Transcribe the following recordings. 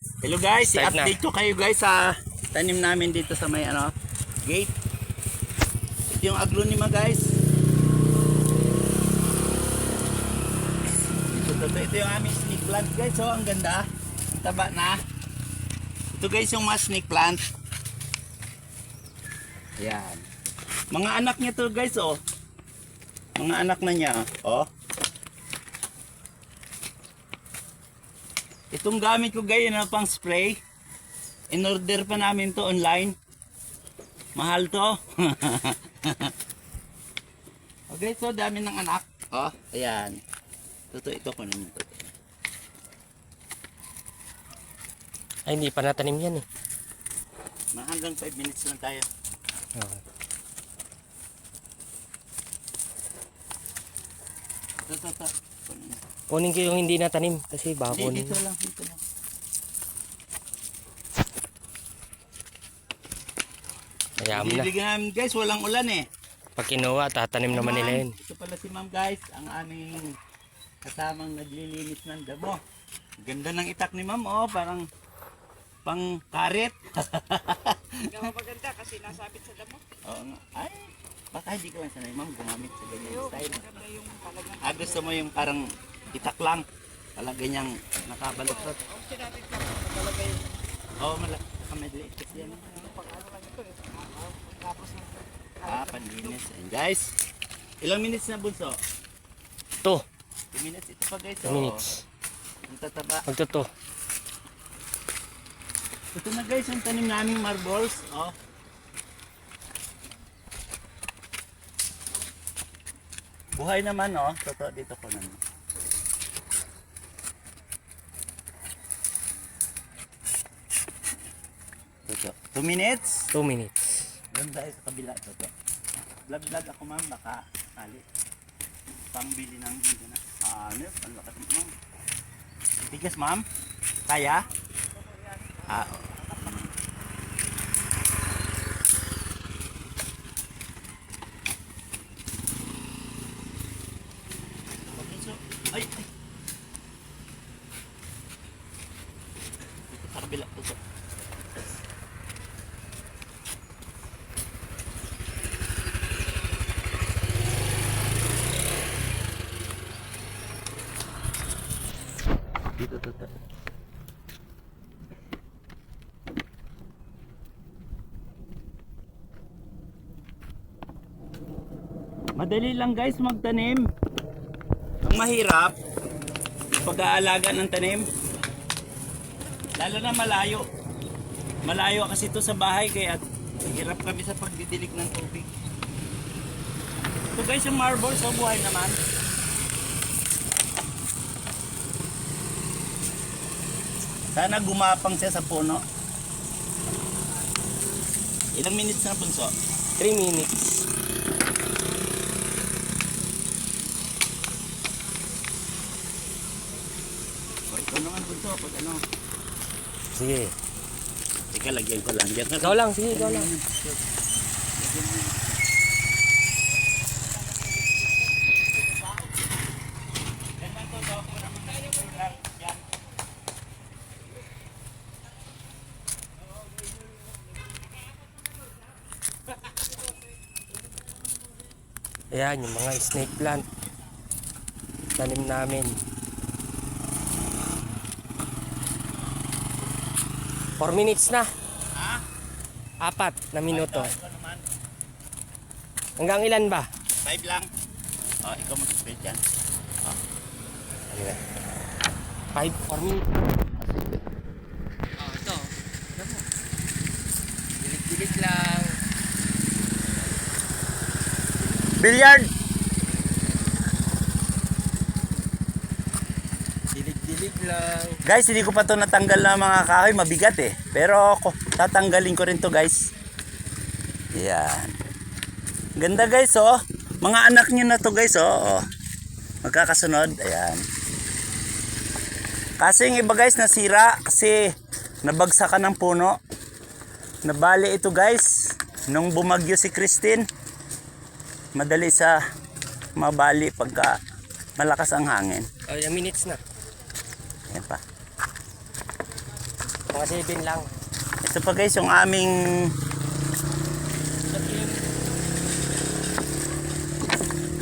Hello guys, Start i-update ko kayo guys sa tanim namin dito sa may ano, gate. Ito yung aglonema guys. Ito, ito, ito yung aming snake plant guys. So, ang ganda. Taba na. Ito guys yung mga snake plant. Ayan. Mga anak niya to guys oh. Mga anak na niya oh. Itong gamit ko gayon na pang spray. In order pa namin to online. Mahal to. okay, so dami ng anak. Oh, ayan. Totoo ito ko naman to. Ay, hindi pa natanim yan eh. Mga hanggang 5 minutes lang tayo. Okay. Ito, ito, ito. Kunin ko yung hindi natanim kasi baka Hindi, kunin. dito lang, dito lang. Kaya mo na. Bibigyan namin guys, walang ulan eh. Pag kinuha, tatanim naman nila yun. Ito pala si ma'am guys, ang aming kasamang naglilinis ng damo. Ganda ng itak ni ma'am, oh, parang pang karet. Gawa maganda kasi nasabit sa damo. Oo nga. Ay, baka hindi ka man sanay ma'am gumamit sa ganyan style. Maganda yung talagang Ah, gusto mo yung parang itak lang. Talaga niyang nakabaluktot. Ang sinabi ko talaga yung Oo, oh, mala. Kamedli kasi yan. ito Ah, panlinis. And guys, ilang minutes na bunso? To, 2 minutes ito pa guys. 2 oh. minutes. Ang tataba. Magto to. Ito na guys, yung tanim naming marbles. Oh. Buhay naman, oh. Totoo dito ko naman. Totoo. Two minutes. 2 minutes. Doon tayo sa kabila. Totoo. Vlog-vlog ako ma'am, baka kali. Pangbili ng hindi na. Yun? Ang lakas ma'am. Tigas ma'am? Kaya? Ah, Ay! ay. Dito sa kabila. Ito. Dito, dito. Madali lang guys magtanim. Ang mahirap, pag-aalaga ng tanim. Lalo na malayo. Malayo kasi ito sa bahay kaya hirap kami sa pagdidilig ng tubig. Ito guys yung marble, so buhay naman. Sana gumapang siya sa puno. Ilang minutes na bunso? 3 minutes. O ikaw naman bunso, pag ano. Sige. Teka, lagyan ko lang. Diyan ka Ikaw lang, sige, ikaw lang. Ayan, yung mga snake plant. Tanim namin. 4 minutes na. Ha? Apat na minuto. Hanggang ilan ba? Five lang. O, ikaw mag-spray dyan. Ayan. 5, 4 minutes. Oh, ito. Dilig-dilig lang. Billiard! Dilig-dilig lang. Guys, hindi ko pa to natanggal na mga kahoy. Mabigat eh. Pero ako, tatanggalin ko rin to guys. Yan. Ganda guys oh. Mga anak niyo na to guys oh. oh. Magkakasunod. Ayan. Kasi yung iba guys nasira kasi nabagsakan ng puno. Nabali ito guys. Nung bumagyo si Christine. Madali sa mabali pagka malakas ang hangin. Oh, yung minutes na. Yan pa. Mga 7 lang. Ito pa guys, yung aming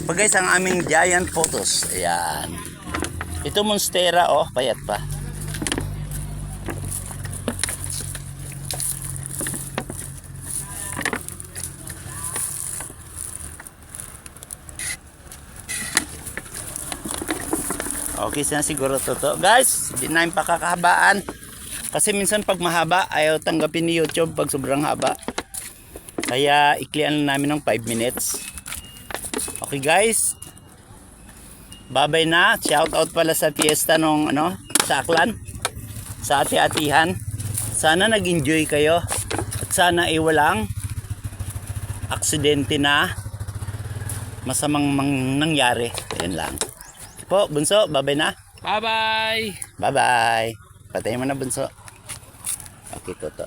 pa guys, ang aming giant photos. Ayan. Ito monstera, oh, payat pa. Okay na siguro to to. Guys, di na yung pakakahabaan. Kasi minsan pag mahaba, ayaw tanggapin ni YouTube pag sobrang haba. Kaya iklian lang namin ng 5 minutes. Okay guys. Babay na. Shout out pala sa fiesta nung ano, sa Aklan. Sa ati-atihan. Sana nag-enjoy kayo. At sana ay walang aksidente na masamang mang nangyari. Ayun lang. Po, bunso, babay na. Bye-bye! Bye-bye. Patay mo na bunso. Okay, toto.